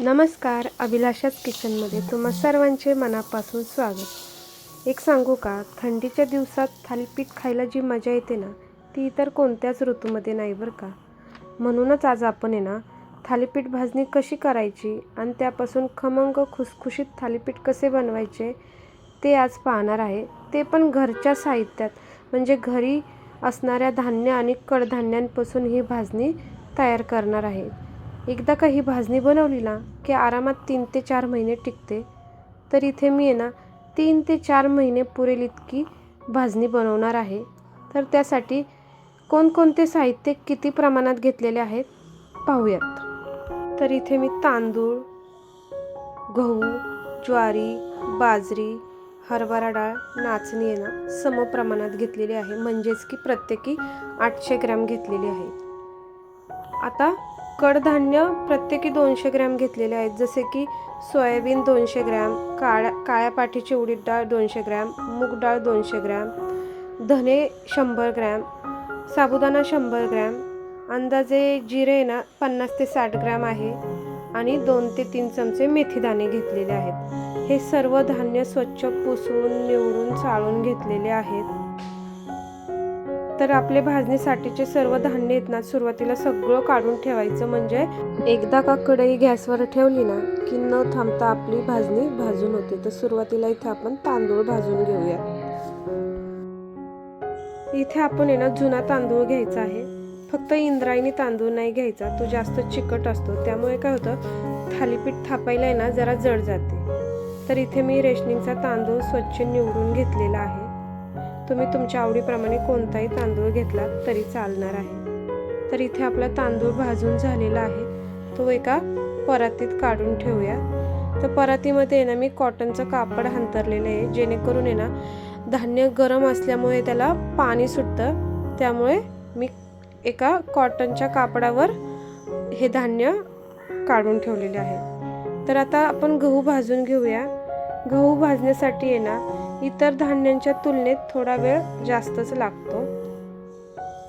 नमस्कार अभिलाषाच किचनमध्ये तुम्हा सर्वांचे मनापासून स्वागत. एक सांगू का? थंडीच्या दिवसात थालीपीठ खायला जी मजा येते ना ती इतर कोणत्याच ऋतूमध्ये नाही बरं का? म्हणूनच आज आपण आहे ना थालीपीठ भाजणी कशी करायची आणि त्यापासून खमंग खुसखुशीत थालीपीठ कसे बनवायचे ते आज पाहणार आहे. ते पण घरच्या साहित्यात म्हणजे घरी असणाऱ्या धान्य आणि कडधान्यांपासून ही भाजणी तयार करणार आहे. एकदा का ही भाजणी बनवली ना की आरामात तीन ते चार महिने टिकते तर इथे मी आहे ना तीन ते चार महिने पुरेल इतकी भाजणी बनवणार आहे. तर त्यासाठी कोणकोणते साहित्य किती प्रमाणात घेतलेले आहेत पाहूयात. तर इथे मी तांदूळ गहू ज्वारी बाजरी हरभरा डाळ नाचणी आहे ना समप्रमाणात घेतलेली आहे. म्हणजेच की प्रत्येकी आठशे ग्रॅम घेतलेली आहे. आता कडधान्य प्रत्येकी दोनशे ग्रॅम घेतलेले आहेत. जसे की सोयाबीन दोनशे ग्रॅम काळ्या काळ्या पाठीची उडीद डाळ दोनशे ग्रॅम मूग डाळ दोनशे ग्रॅम धने शंभर ग्रॅम साबुदाणा शंभर ग्रॅम अंदाजे जिरे आहे ना पन्नास ते साठ ग्रॅम आहे आणि दोन ते तीन चमचे मेथीदाणे घेतलेले आहेत. हे सर्व धान्य स्वच्छ पुसून निवडून चाळून घेतलेले आहेत. तर आपले भाजणीसाठीचे सर्व धान्य आहेत ना सुरुवातीला सगळं काढून ठेवायचं म्हणजे एकदा का कढई गॅसवर ठेवली ना की न थांबता आपली भाजणी भाजून होते. तर सुरुवातीला इथे आपण तांदूळ भाजून घेऊया. इथे आपण आहे ना जुना तांदूळ घ्यायचा आहे. फक्त इंद्रायणी तांदूळ नाही घ्यायचा तो जास्त चिकट असतो. त्यामुळे काय होतं थालीपीठ थापायला आहे ना जरा जड जाते. तर इथे मी रेशनिंगचा तांदूळ स्वच्छ निवडून घेतलेला आहे. तुम्ही तुमच्या आवडीप्रमाणे कोणताही तांदूळ घेतला तरी चालणार आहे. तर इथे आपला तांदूळ भाजून झालेला आहे. तो एका परातीत काढून ठेवूया. तर परातीमध्ये आहे ना मी कॉटनचं कापड हंतरलेलं आहे. जेणेकरून आहे ना धान्य गरम असल्यामुळे त्याला पाणी सुटतं. त्यामुळे मी एका कॉटनच्या कापडावर हे धान्य काढून ठेवलेले आहे. तर आता आपण गहू भाजून घेऊया. गहू भाजण्यासाठी आहे ना इतर धान्यांच्या तुलनेत थोडा वेळ जास्तच लागतो.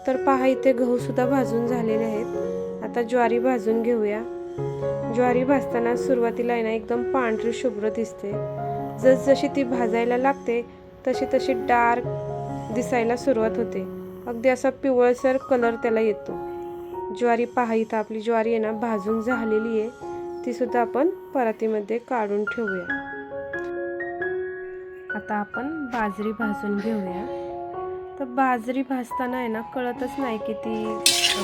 तर पहा इथे गहू सुद्धा भाजून झालेले आहेत. आता ज्वारी भाजून घेऊया. ज्वारी भाजताना सुरुवातीला आहे ना एकदम पांढरी शुभ्र दिसते. जसजशी ती भाजायला लागते तशी तशी डार्क दिसायला सुरुवात होते. अगदी असा पिवळसर कलर त्याला येतो. ज्वारी पहा इथं आपली ज्वारी आहे ना भाजून झालेली आहे. ती सुद्धा आपण परातीमध्ये काढून ठेवूया. आता आपण बाजरी भाजून घेऊया. तर बाजरी भाजताना आहे ना कळतच नाही की ती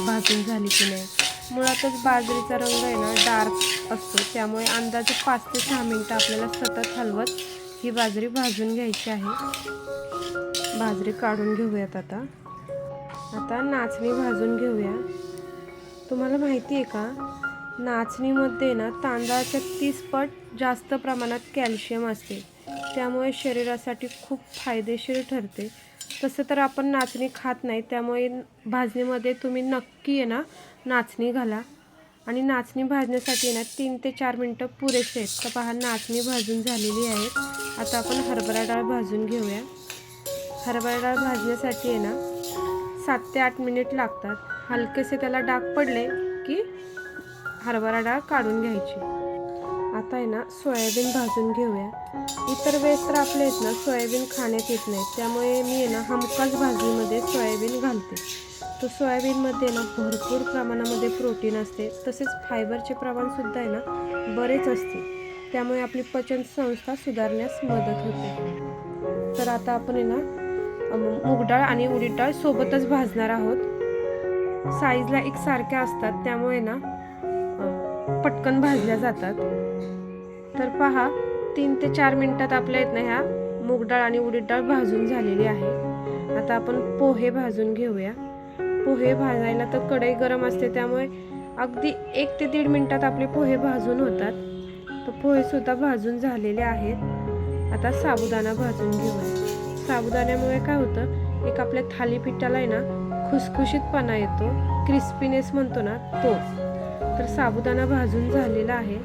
भाजून झाली की नाही. मुळातच बाजरीचा रंग आहे ना डार्क असतो. त्यामुळे अंदाजे पाच ते सहा मिनटं आपल्याला सतत हलवत ही बाजरी भाजून घ्यायची आहे. बाजरी काढून घेऊयात आता. आता नाचणी भाजून घेऊया. तुम्हाला माहिती आहे का नाचणीमध्ये ना तांदळाच्या तीस पट जास्त प्रमाणात कॅल्शियम असते. त्यामुळे शरीरासाठी खूप फायदेशीर ठरते. तसं तर आपण नाचणी खात नाही त्यामुळे भाजणीमध्ये तुम्ही नक्की आहे ना नाचणी घाला. आणि नाचणी भाजण्यासाठी ना तीन ते चार मिनटं पुरेसे आहेत. तर पहा नाचणी भाजून झालेली आहेत आता आपण हरभरा डाळ भाजून घेऊया. हरभरा डाळ भाजण्यासाठी आहे ना सात ते आठ मिनिट लागतात. हलकेसे त्याला डाग पडले की हरभरा डाळ काढून घ्यायची. आता आहे ना सोयाबीन भाजून घेऊया. इतर वेळेस तर आपल्या आहेत ना सोयाबीन खाण्यात येत नाही. त्यामुळे मी आहे ना हमखास भाजीमध्ये सोयाबीन घालते. तर सोयाबीनमध्ये ना भरपूर प्रमाणामध्ये प्रोटीन असते. तसेच फायबरचे प्रमाणसुद्धा आहे ना बरेच असते. त्यामुळे आपली पचन संस्था सुधारण्यास मदत होते. तर आता आपण आहे ना मूग डाळ आणि उडीद डाळ सोबतच भाजणार आहोत. साईजला एक सारख्या असतात. त्यामुळे ना पटकन भाजल्या जातात. तर पहा तीन ते चार मिनटात आपल्या इथनं ह्या मूग डाळ आणि उडीद डाळ भाजून झालेली आहे. आता आपण पोहे भाजून घेऊया. पोहे भाजायला तर कढई गरम असते त्यामुळे अगदी एक ते दीड मिनटात आपले पोहे भाजून होतात. तर पोहेसुद्धा भाजून झालेले आहेत. आता साबुदाणा भाजून घेऊया. साबुदाण्यामुळे काय होतं एक आपल्या थालीपीठाला आहे ना खुसखुशीतपणा येतो. क्रिस्पीनेस म्हणतो ना तो. तर साबुदाणा भाजून झालेला आहे.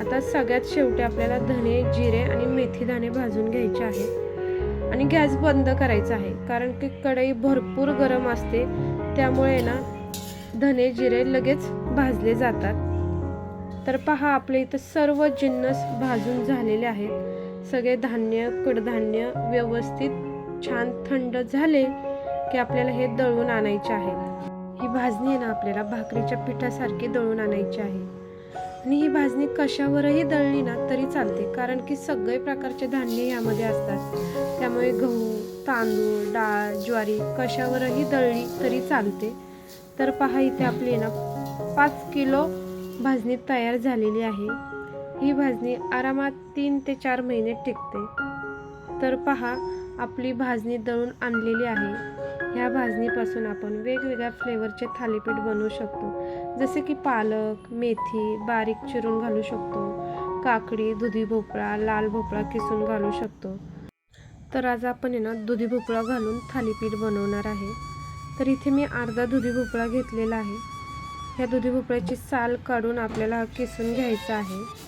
आता सगळ्यात शेवटी आपल्याला धने जिरे आणि मेथी दाणे भाजून घ्यायचे आहेत. आणि गॅस बंद करायचा आहे. कारण की कढई भरपूर गरम असते. त्यामुळे ना धने जिरे लगेच भाजले जातात. तर पहा आपल्या इथं सर्व जिन्नस भाजून झालेले आहेत. सगळे धान्य कडधान्य व्यवस्थित छान थंड झाले की आपल्याला हे दळून आणायचे आहे ही भाजणी आहे ना आपल्याला भाकरीच्या पिठासारखी दळून आणायची आहे. आणि ही भाजणी कशावरही दळली ना तरी चालते कारण की सगळे प्रकारचे धान्य यामध्ये असतात. त्यामुळे गहू तांदूळ डाळ ज्वारी कशावरही दळली तरी चालते. तर पहा इथे आपली आहे ना पाच किलो भाजणी तयार झालेली आहे. ही भाजणी आरामात तीन ते चार महिने टिकते. तर पहा आपली भाजणी दळून आणलेली आहे. ह्या भाजणीपासून आपण वेगवेगळ्या फ्लेवरचे थालीपीठ बनवू शकतो. जसे की पालक मेथी बारीक चिरून घालू शकतो. काकडी दुधी भोपळा लाल भोपळा किसून घालू शकतो. तर आज आपण आहे ना दुधी भोपळा घालून थालीपीठ बनवणार आहे. तर इथे मी अर्धा दुधी भोपळा घेतलेला आहे. ह्या दुधी भोपळ्याची साल काढून आपल्याला हा किसून घ्यायचा आहे.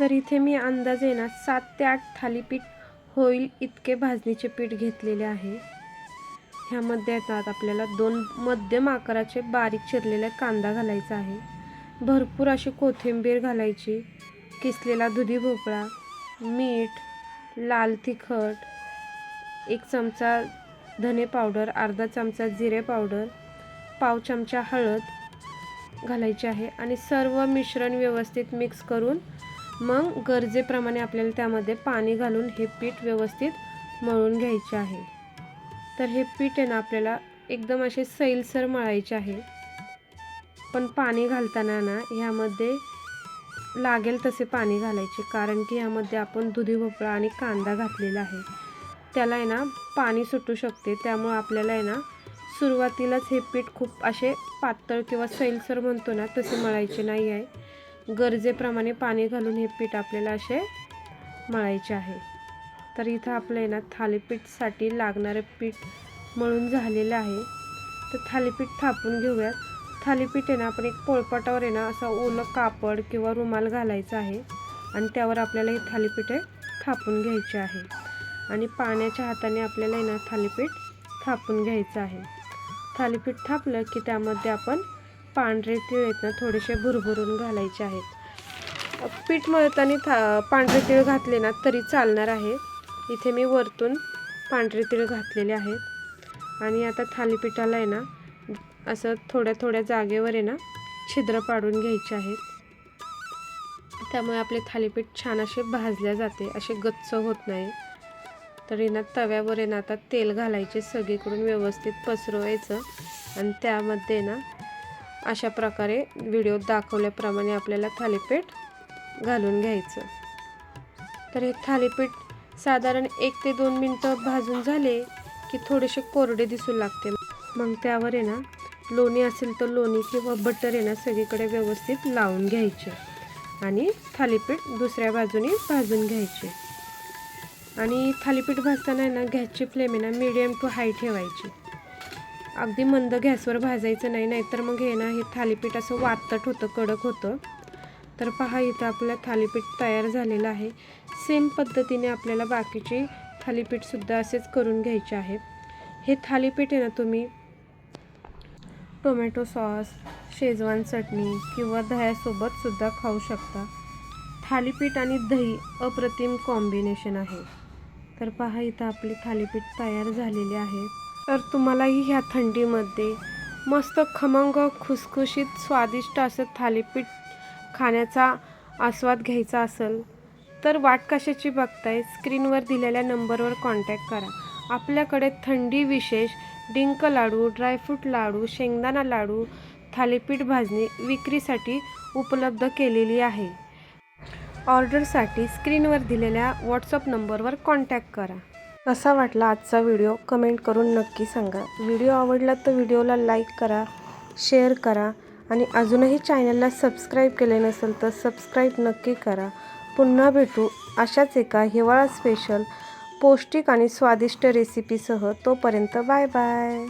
तर इथे मी अंदाजे ना सात ते आठ थालीपीठ होईल इतके भाजणीचे पीठ घेतलेले आहे. ह्यामध्ये येतात आपल्याला दोन मध्यम आकाराचे बारीक चिरलेला कांदा घालायचा आहे. भरपूर अशी कोथिंबीर घालायची किसलेला दुधी भोपळा मीठ लाल तिखट एक चमचा धने पावडर अर्धा चमचा जिरे पावडर पाव चमचा हळद घालायची आहे आणि सर्व मिश्रण व्यवस्थित मिक्स करून मग गरजेप्रमाणे आपल्याला त्यामध्ये पाणी घालून हे पीठ व्यवस्थित मळून घ्यायचे आहे. तर हे पीठ आहे ना आपल्याला एकदम असे सैलसर मळायचे आहे. पण पाणी घालताना ना ह्यामध्ये लागेल तसे पाणी घालायचे कारण की ह्यामध्ये आपण दुधी भोपळा आणि कांदा घातलेला आहे. त्याला आहे ना पाणी सुटू शकते. त्यामुळं आपल्याला आहे ना सुरुवातीलाच हे पीठ खूप असे पातळ किंवा सैलसर म्हणतो ना तसे मळायचे नाही आहे. गरजेप्रमाणे पाणी घालून हे पीठ आपल्याला असे मळायचे आहे. तर इथं आपलं आहे ना थालीपीठसाठी लागणारं पीठ मळून झालेलं आहे. तर थालीपीठ थापून घेऊयात. थालीपीठ आहे ना आपण एक पोळपाटावर आहे ना असा ओलं कापड किंवा रुमाल घालायचा आहे. आणि त्यावर आपल्याला हे थालीपीठ थापून घ्यायचे आहे. आणि पाण्याच्या हाताने आपल्याला आहे ना थालीपीठ थापून घ्यायचं आहे. थालीपीठ थापलं की त्यामध्ये आपण पांढरे तीळ आहेत ना थोडेसे भुरभुरून घालायचे आहेत. पीठ मळताना था पांढरे तीळ घातले ना तरी चालणार आहे. इथे मी वरतून पांढरे तीळ घातलेले आहेत. आणि आता थालीपीठाला आहे ना असं थोड्या थोड्या जागेवर आहे ना छिद्र पाडून घ्यायचे आहेत. त्यामुळे आपले थालीपीठ छान असे भाजल्या जाते असे गच्च होत नाही. तर ना तव्यावर आहे ना आता तेल घालायचे सगळीकडून व्यवस्थित पसरवायचं. आणि त्यामध्ये ना अशा प्रकारे व्हिडिओ दाखवल्याप्रमाणे आपल्याला थालीपीठ घालून घ्यायचं. तर हे थालीपीठ साधारण एक ते दोन मिनटं भाजून झाले की थोडेसे कोरडे दिसू लागते मग त्यावर आहे ना लोणी असेल तर लोणी किंवा बटर आहे ना सगळीकडे व्यवस्थित लावून घ्यायचे. आणि थालीपीठ दुसऱ्या बाजूने भाजून घ्यायचे. आणि थालीपीठ भाजताना आहे ना गॅसची फ्लेम आहे ना मिडियम टू हाय ठेवायची. अगदी मंद गॅसवर भाजायचं नाही नाहीतर मग हे ना हे थालीपीठ असं वातट होतं कडक होतं. तर पहा इथं आपलं थालीपीठ तयार झालेलं आहे. सेम पद्धतीने आपल्याला बाकीची थालीपीठसुद्धा असेच करून घ्यायचे आहेत हे थालीपीठ आहे ना तुम्ही टोमॅटो सॉस शेजवान चटणी किंवा दह्यासोबतसुद्धा खाऊ शकता. थालीपीठ आणि दही अप्रतिम कॉम्बिनेशन आहे. तर पहा इथं आपली थालीपीठ तयार झालेली आहे. तर तुम्हालाही ह्या थंडीमध्ये मस्त खमंग खुसखुशीत स्वादिष्ट असं थालीपीठ खाण्याचा आस्वाद घ्यायचा असेल तर वाट कशाची बघताय? स्क्रीनवर दिलेल्या नंबरवर कॉन्टॅक्ट करा. आपल्याकडे थंडी विशेष डिंक लाडू ड्रायफ्रूट लाडू शेंगदाणा लाडू थालीपीठ भाजणी विक्रीसाठी उपलब्ध केलेली आहे. ऑर्डरसाठी स्क्रीनवर दिलेल्या व्हॉट्सअप नंबरवर कॉन्टॅक्ट करा. कसा वाटला आजचा व्हिडिओ कमेंट करून नक्की सांगा. व्हिडिओ आवडला तर व्हिडिओला लाईक करा शेअर करा आणि अजूनही चॅनलला सबस्क्राईब केले नसेल तर सबस्क्राईब नक्की करा. पुन्हा भेटू अशाच एका हिवाळा स्पेशल पौष्टिक आणि स्वादिष्ट रेसिपीसह तोपर्यंत बाय बाय.